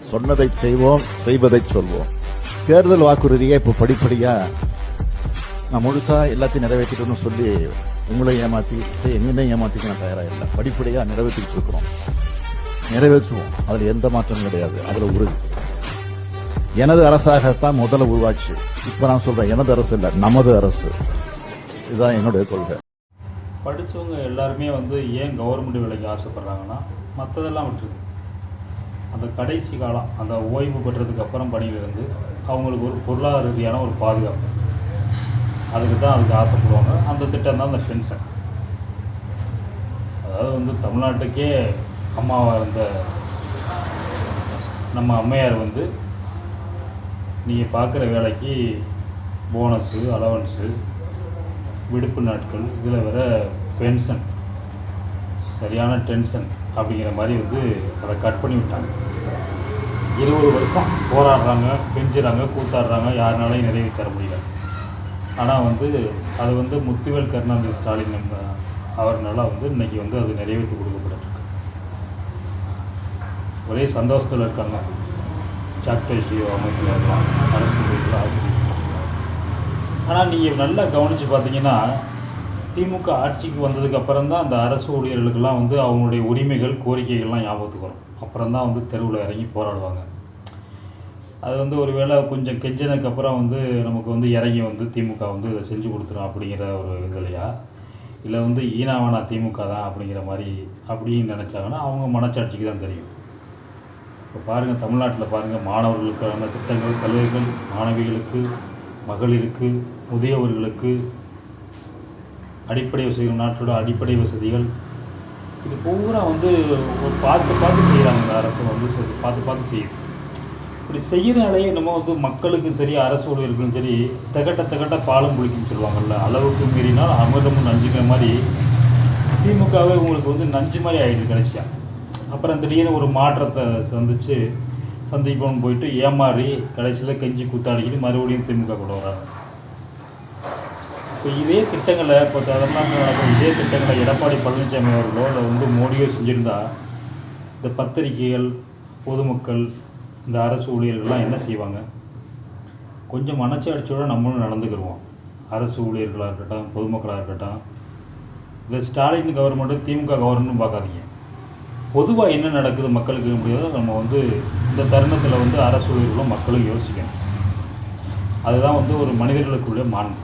சொன்னதை செய்வோம் செய்வதை சொல்வோம். தேர்தல் வாக்குறுதியை இப்ப படிப்படியா நான் முழுசா எல்லாத்தையும் நிறைவேற்றிட்டோம்னு சொல்லி உங்களை ஏமாத்தி என்னையும் ஏமாத்திக்க நான் தயாரா இல்லை படிப்படியா நிறைவேற்றிட்டு இருக்கிறோம். நிறைவேற்றுவோம். அதுல எந்த மாற்றமும் கிடையாது. அதுல உறுதி எனது அரசாகத்தான் முதல்ல உருவாச்சு. இப்ப நான் சொல்றேன் எனது அரசு இல்ல நமது அரசு. இதுதான் என்னுடைய கொள்கை. படித்தவங்க எல்லாருமே வந்து ஏன் கவர்மெண்ட் வேலைக்கு ஆசைப்படுறாங்கன்னா மற்றதெல்லாம் விட்டுருக்கு அந்த கடைசி காலம் அந்த ஓய்வு பெற்றதுக்கு அப்புறம் பணியிலிருந்து அவங்களுக்கு ஒரு பொருளாதார ரீதியான ஒரு பாதுகாப்பு. அதுக்கு தான் அதுக்கு ஆசைப்படுவாங்க. அந்த திட்டம் தான் அந்த பென்ஷன். அதாவது வந்து தமிழ்நாட்டுக்கே அம்மாவாக இருந்த நம்ம அம்மையார் வந்து நீங்கள் பார்க்குற வேலைக்கு போனஸு அலவன்ஸு விடுப்பு நாட்கள் இதில் வர பென்ஷன் சரியான டென்ஷன். அப்படிங்கிற மாதிரி வந்து அதை கட் பண்ணி விட்டாங்க இருபது வருஷம் போராடுறாங்க கெஞ்சுறாங்க கூத்தாடுறாங்க யாருனாலையும் நிறைவேற்றி தர முடியல. ஆனால் வந்து அது வந்து முத்துவேல் கருணாநிதி ஸ்டாலின் நம்ம அவர்னால வந்து இன்னைக்கு வந்து அது நிறைவேற்றி கொடுக்கப்பட்டிருக்கு. ஒரே சந்தோஷத்தில் இருக்காங்க. சாக்டேஸ்டியோ அமைப்பில் இருக்கலாம் அரசு ஆனால் நீங்கள் நல்லா கவனித்து பார்த்தீங்கன்னா திமுக ஆட்சிக்கு வந்ததுக்கு அப்புறம் தான் அந்த அரசு ஊழியர்களுக்கெல்லாம் வந்து அவங்களுடைய உரிமைகள் கோரிக்கைகள்லாம் ஞாபகத்துக்கு வரும். அப்புறம் தான் வந்து தெருவில் இறங்கி போராடுவாங்க. அது வந்து ஒரு வேளை கொஞ்சம் கெஞ்சினதுக்கு அப்புறம் வந்து நமக்கு வந்து இறங்கி வந்து திமுக வந்து இதை செஞ்சு கொடுத்துரும் அப்படிங்கிற ஒரு இதுலையா? இல்லை வந்து ஈனாவானா திமுக தான் அப்படிங்கிற மாதிரி அப்படின்னு நினச்சாங்கன்னா அவங்க மனச்சாட்சிக்கு தான் தெரியும். இப்போ பாருங்கள் தமிழ்நாட்டில் பாருங்கள் மாணவர்களுக்கான திட்டங்கள் சலுகைகள் மாணவிகளுக்கு மகளிருக்கு முதியவர்களுக்கு அடிப்படை வசதிகள் நாட்டோட அடிப்படை வசதிகள். இது பூரா வந்து ஒரு பார்த்து பார்த்து செய்கிறாங்க இந்த அரசு வந்து சரி பார்த்து பார்த்து செய்யுது. இப்படி செய்கிறனாலேயே நம்ம வந்து மக்களுக்கும் சரி அரசு ஊழியர்களுக்கும் சரி தகட்ட தகட்ட பாலம் பிடிக்கும்னு சொல்லுவாங்கல்ல அளவுக்கு மீறினால் அமிர்தமும் நஞ்சுங்கிற மாதிரி திமுகவே உங்களுக்கு வந்து நஞ்சு மாதிரி ஆகிடுது கடைசியாக அப்புறம் திடீர்னு ஒரு மாற்றத்தை சந்தித்து சந்திப்போம்னு போயிட்டு ஏமாறி கடைசியில் கெஞ்சி கூத்தாடிக்கிட்டு மறுபடியும் திமுக கூட வராங்க. இப்போ இதே திட்டங்களை இப்போ அதெல்லாம் இதே திட்டங்களை எடப்பாடி பழனிசாமி அவர்களோ இல்லை வந்து மோடியோ செஞ்சுருந்தா இந்த பத்திரிகைகள் பொதுமக்கள் இந்த அரசு ஊழியர்கள்லாம் என்ன செய்வாங்க? கொஞ்சம் மனச்சாட்சியோடு நம்மளும் நடந்துக்கிடுவோம் அரசு ஊழியர்களாக இருக்கட்டும் பொதுமக்களாக இருக்கட்டும். இந்த ஸ்டாலின் கவர்மெண்ட்டு திமுக கவர்மெண்ட்னு பார்க்காதீங்க. பொதுவாக என்ன நடக்குது மக்களுக்கு அப்படிங்கிறத நம்ம வந்து இந்த தருணத்தில் வந்து அரசு ஊழியர்களும் மக்களும் யோசிக்கணும். அதுதான் வந்து ஒரு மனிதர்களுக்குள்ள மாண்பு.